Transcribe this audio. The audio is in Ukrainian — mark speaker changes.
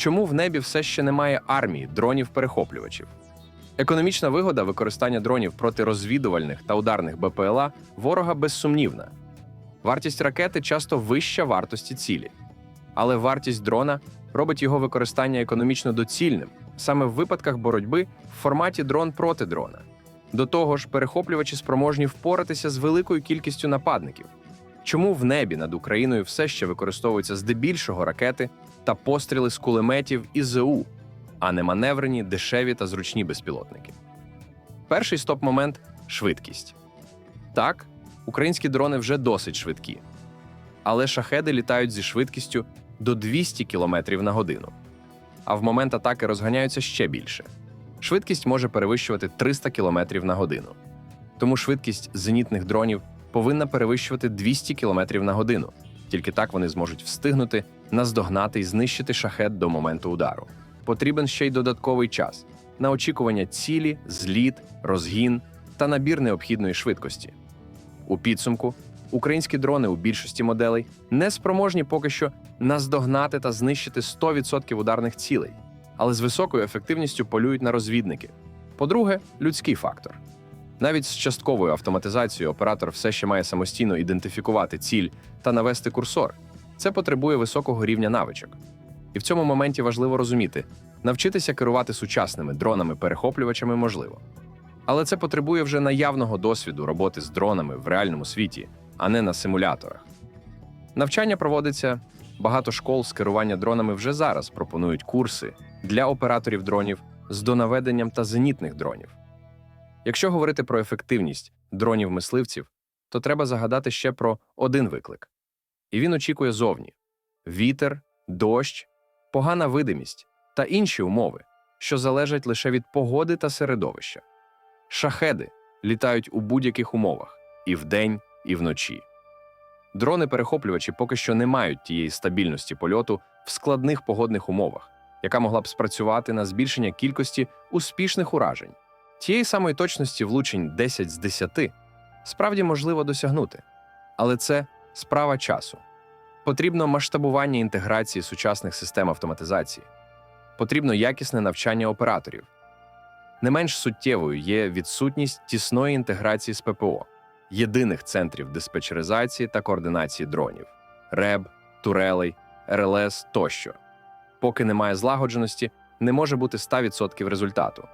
Speaker 1: Чому в небі все ще немає армії дронів-перехоплювачів? Економічна вигода використання дронів проти розвідувальних та ударних БПЛА ворога безсумнівна. Вартість ракети часто вища вартості цілі, але вартість дрона робить його використання економічно доцільним саме в випадках боротьби в форматі дрон проти дрона. До того ж, перехоплювачі спроможні впоратися з великою кількістю нападників. Чому в небі над Україною все ще використовуються здебільшого ракети та постріли з кулеметів і ЗУ, а не маневрені, дешеві та зручні безпілотники? Перший стоп-момент швидкість. Так, українські дрони вже досить швидкі, але шахеди літають зі швидкістю до 200 км на годину, а в момент атаки розганяються ще більше. Швидкість може перевищувати 300 км на годину. Тому швидкість зенітних дронів повинна перевищувати 200 км на годину. Тільки так вони зможуть встигнути наздогнати і знищити шахет до моменту удару. Потрібен ще й додатковий час на очікування цілі, зліт, розгін та набір необхідної швидкості. У підсумку українські дрони у більшості моделей не спроможні поки що наздогнати та знищити 100% ударних цілей, але з високою ефективністю полюють на розвідники. По-друге, людський фактор. Навіть з частковою автоматизацією оператор все ще має самостійно ідентифікувати ціль та навести курсор. Це потребує високого рівня навичок. І в цьому моменті важливо розуміти, навчитися керувати сучасними дронами-перехоплювачами можливо. Але це потребує вже наявного досвіду роботи з дронами в реальному світі, а не на симуляторах. Навчання проводиться, багато школ з керування дронами вже зараз пропонують курси для операторів дронів з донаведенням та зенітних дронів. Якщо говорити про ефективність дронів-мисливців, то треба загадати ще про один виклик. І він очікує зовні: вітер, дощ, погана видимість та інші умови, що залежать лише від погоди та середовища. Шахеди літають у будь-яких умовах і вдень, і вночі. Дрони-перехоплювачі поки що не мають тієї стабільності польоту в складних погодних умовах, яка могла б спрацювати на збільшення кількості успішних уражень. Тієї самої точності влучень 10 з 10 справді можливо досягнути, але це справа часу. Потрібно масштабування інтеграції сучасних систем автоматизації, потрібно якісне навчання операторів. Не менш суттєвою є відсутність тісної інтеграції з ППО, єдиних центрів диспетчеризації та координації дронів РЕБ, турелей, РЛС тощо. Поки немає злагодженості, не може бути 100% результату.